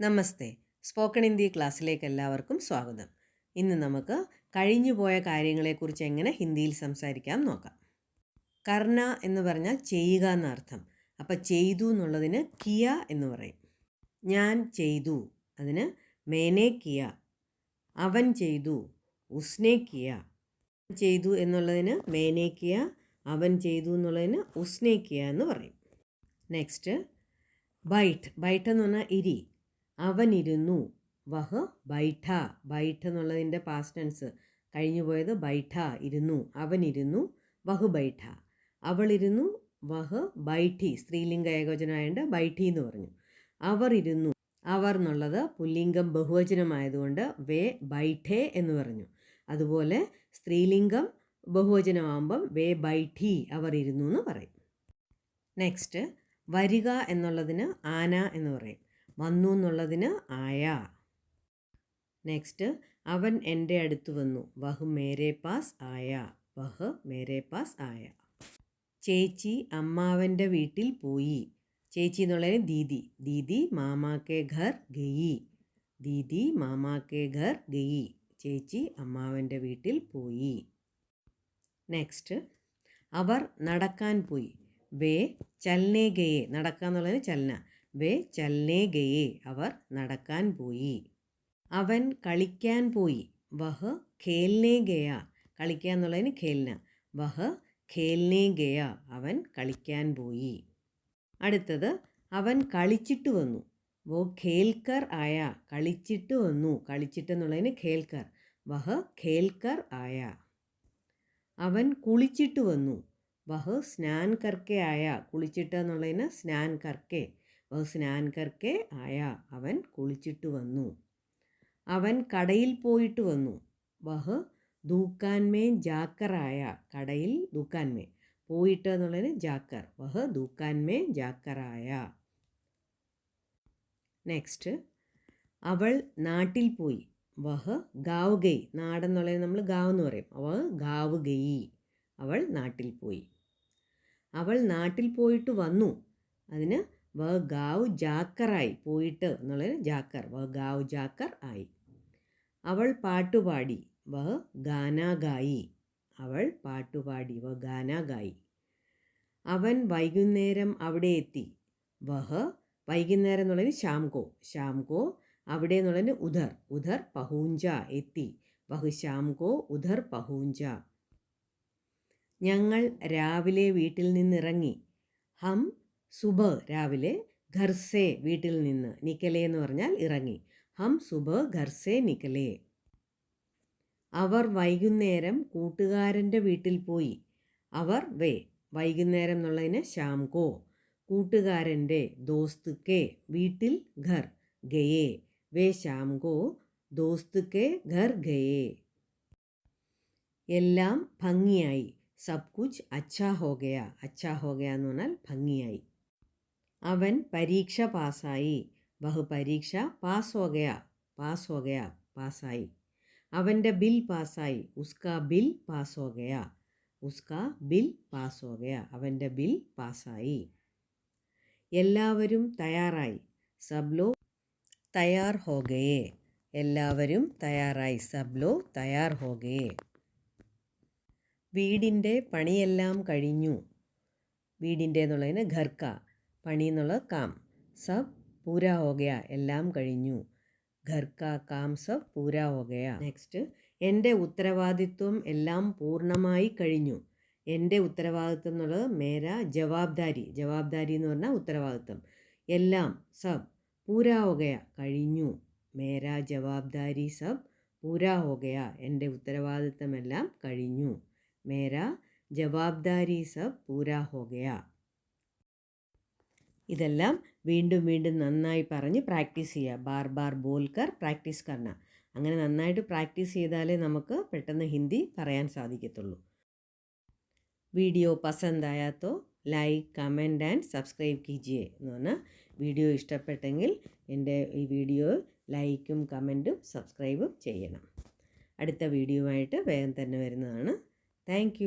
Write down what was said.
നമസ്തേ. Spoken Hindi ക്ലാസ്സിലേക്ക് എല്ലാവർക്കും സ്വാഗതം. ഇന്ന് നമുക്ക് കഴിഞ്ഞുപോയ കാര്യങ്ങളെക്കുറിച്ച് എങ്ങനെ ഹിന്ദിയിൽ സംസാരിക്കാം നോക്കാം. കർണ എന്ന് പറഞ്ഞാൽ ചെയ്യുക എന്നർത്ഥം. അപ്പം ചെയ്തു എന്നുള്ളതിന് കിയ എന്ന് പറയും. ഞാൻ ചെയ്തു. അതിന് മേനെ കിയ. അവൻ ചെയ്തു. ഉസ്നെ കിയ. ചെയ്തു എന്നുള്ളതിന് മേനെ കിയ. അവൻ ചെയ്തു എന്നുള്ളതിന് ഉസ്നെ കിയ എന്ന് പറയും. നെക്സ്റ്റ് ബൈറ്റ് ബൈറ്റ് എന്ന് പറഞ്ഞാൽ ഇരി. അവനിരുന്നു. വഹ് ബൈഠ. ബൈഠ എന്നുള്ളതിന്റെ പാസ്റ്റ് ടെൻസ് കഴിഞ്ഞു പോയത് ബൈഠ ഇരുന്നു. അവനിരുന്നു വഹ് ബൈഠ. അവളിരുന്നു വഹ് ബൈഠി. സ്ത്രീലിംഗ ഏകവചനമായതുകൊണ്ട് ബൈഠി എന്ന് പറഞ്ഞു. അവർ ഇരുന്നു അവർ എന്നുള്ളത് പുല്ലിംഗം ബഹുവചനമായതുകൊണ്ട് വേ ബൈഠേ എന്ന് പറഞ്ഞു. അതുപോലെ സ്ത്രീലിംഗം ബഹുവചനമാകുമ്പം വേ ബൈഠി അവർ ഇരുന്നു എന്ന് പറയും. നെക്സ്റ്റ് വരിക എന്നുള്ളതിന് ആന എന്ന് പറയും. വന്നു എന്നുള്ളതിന് ആയ. നെക്സ്റ്റ് അവൻ എന്റെ അടുത്ത് വന്നു. വഹ് മേരെ പാസ് ആയ. വഹ് മേരെ പാസ് ആയ. ചേച്ചി അമ്മാവന്റെ വീട്ടിൽ പോയി. ചേച്ചി എന്നുള്ളതിന് ദീദി. ദീദി മാമാക്കെ ഘർ ഗയി. ദീദി മാമാക്കെ ഘർ ഗയി. ചേച്ചി അമ്മാവന്റെ വീട്ടിൽ പോയി. നെക്സ്റ്റ് അവർ നടക്കാൻ പോയി. വേ ചലനേ ഗയെ. നടക്കുക എന്നുള്ളതിന് ചലന വേ ചലനെ ഗയേ അവർ നടക്കാൻ പോയി. അവൻ കളിക്കാൻ പോയി. വഹ് ഖേൽനേ ഗയ കളിക്കുക എന്നുള്ളതിന് ഖേൽന. വഹ് ഖേൽനേ ഗയ അവൻ കളിക്കാൻ പോയി. അടുത്തത് അവൻ കളിച്ചിട്ട് വന്നു. വോ ഖേൽക്കർ ആയ. കളിച്ചിട്ട് വന്നു. കളിച്ചിട്ട് എന്നുള്ളതിന് ഖേൽക്കർ. വഹ് ഖേൽക്കർ ആയ. അവൻ കുളിച്ചിട്ട് വന്നു. വഹ് സ്നാൻ കർക്കെ ആയ കുളിച്ചിട്ട് എന്നുള്ളതിന് സ്നാൻ കർക്കെ. വഹ് സ്നാൻ കർക്കെ ആയ അവൻ കുളിച്ചിട്ട് വന്നു. അവൻ കടയിൽ പോയിട്ട് വന്നു. വഹ് ദൂക്കാൻമേ ജാക്കറായ കടയിൽ ദൂക്കാൻമേ പോയിട്ട് എന്നുള്ളതിന് ജാക്കർ. വഹ് ദൂക്കാൻമേ ജാക്കറായ. നെക്സ്റ്റ് അവൾ നാട്ടിൽ പോയി. വഹ് ഗാവ് ഗൈ നാടെന്നുള്ളത് നമ്മൾ ഗാവ് എന്ന് പറയും. അവ ഗാവ് ഗൈ അവൾ നാട്ടിൽ പോയി. അവൾ നാട്ടിൽ പോയിട്ട് വന്നു. അതിന് വ ഗാവ് ജാക്കറായി പോയിട്ട് എന്നുള്ളത് ജാക്കർ വ ഗാവ് ജാക്കർ ആയി. അവൾ പാട്ടുപാടി വ ഗാനാഗായി. അവൾ പാട്ടുപാടി വ ഗാനാഗായി. അവൻ വൈകുന്നേരം അവിടെ എത്തി. വഹ് വൈകുന്നേരം എന്നുള്ളതിന് ശ്യാംകോ ശ്യാംകോ അവിടെ എന്നുള്ളതിന് ഉധർ ഉധർ പഹൂഞ്ച എത്തി. വഹ് ശ്യാംകോ ഉധർ പഹൂഞ്ച. ഞങ്ങൾ രാവിലെ വീട്ടിൽ നിന്നിറങ്ങി. ഹം സുബ രാവിലെ ഖർസേ വീട്ടിൽ നിന്ന് നിക്കലേ എന്ന് പറഞ്ഞാൽ ഇറങ്ങി. ഹം സുബ ഖർസേ നിക്കലേ. അവർ വൈകുന്നേരം കൂട്ടുകാരന്റെ വീട്ടിൽ പോയി. അവർ വേ വൈകുന്നേരം എന്നുള്ളതിന് ശ്യാംകോ കൂട്ടുകാരന്റെ ദോസ്ത് കെ വീട്ടിൽ ഘർ ഗയേ വേ ശ്യാംകോ ദോസ്ത് കെ ഘർ ഗയേ. എല്ലാം ഭംഗിയായി. സബ് കുച്ച് അച്ഛാ ഹോ ഗയ അച്ഛാ ഹോ ഗയ എന്ന് പറഞ്ഞാൽ ഭംഗിയായി. അവൻ പരീക്ഷ പാസ്സായി. ബഹുപരീക്ഷ പാസ് ഹോ പാസ് ഹോ പാസ്സായി. അവന്റെ ബിൽ പാസ്സായി. ഉസ്കാ ബിൽ പാസ് ഹോ ഉസ്കാ ബിൽ പാസ് ഹോ അവന്റെ ബിൽ പാസ്സായി. എല്ലാവരും തയ്യാറായി. സബ്ലോ തയ്യാർ ഹോ എല്ലാവരും തയ്യാറായി. സബ്ലോ തയ്യാർ ഹോ വീടിന്റെ പണിയെല്ലാം കഴിഞ്ഞു. വീടിന്റെ എന്നുള്ളതിന് ഘർക്ക പണി എന്നുള്ളത് കാം. സബ് പൂരാ ഹോഗയ എല്ലാം കഴിഞ്ഞു. ഘർക്ക കാം സബ് പൂരാ ഹോഗയ നെക്സ്റ്റ് എന്റെ ഉത്തരവാദിത്വം എല്ലാം പൂർണമായി കഴിഞ്ഞു. എന്റെ ഉത്തരവാദിത്വം എന്നുള്ളത് മേര ജവാബ്ദാരി. ജവാബ്ദാരി എന്ന് പറഞ്ഞാൽ ഉത്തരവാദിത്വം. എല്ലാം സബ് പൂരാ ഹോഗയ കഴിഞ്ഞു. മേര ജവാബ്ദാരി സബ് പൂരാ ഹോഗയ എന്റെ ഉത്തരവാദിത്തമെല്ലാം കഴിഞ്ഞു. മേര ജവാബ്ദാരി സബ് പൂരാ ഹോ ഗയ ഇതെല്ലാം വീണ്ടും വീണ്ടും നന്നായി പറഞ്ഞ് പ്രാക്ടീസ് ചെയ്യുക. ബാർ ബാർ ബോൽക്കർ പ്രാക്ടീസ് കർണ. അങ്ങനെ നന്നായിട്ട് പ്രാക്ടീസ് ചെയ്താലേ നമുക്ക് പെട്ടെന്ന് ഹിന്ദി പറയാൻ സാധിക്കത്തുള്ളൂ. വീഡിയോ പസന്തായാത്തോ ലൈക്ക് കമന്റ് ആൻഡ് സബ്സ്ക്രൈബ് കീജിയെ എന്ന് പറഞ്ഞാൽ വീഡിയോ ഇഷ്ടപ്പെട്ടെങ്കിൽ എന്റെ ഈ വീഡിയോ ലൈക്കും കമന്റും സബ്സ്ക്രൈബും ചെയ്യണം. അടുത്ത വീഡിയോ ആയിട്ട് വേഗം തന്നെ വരുന്നതാണ്. താങ്ക്.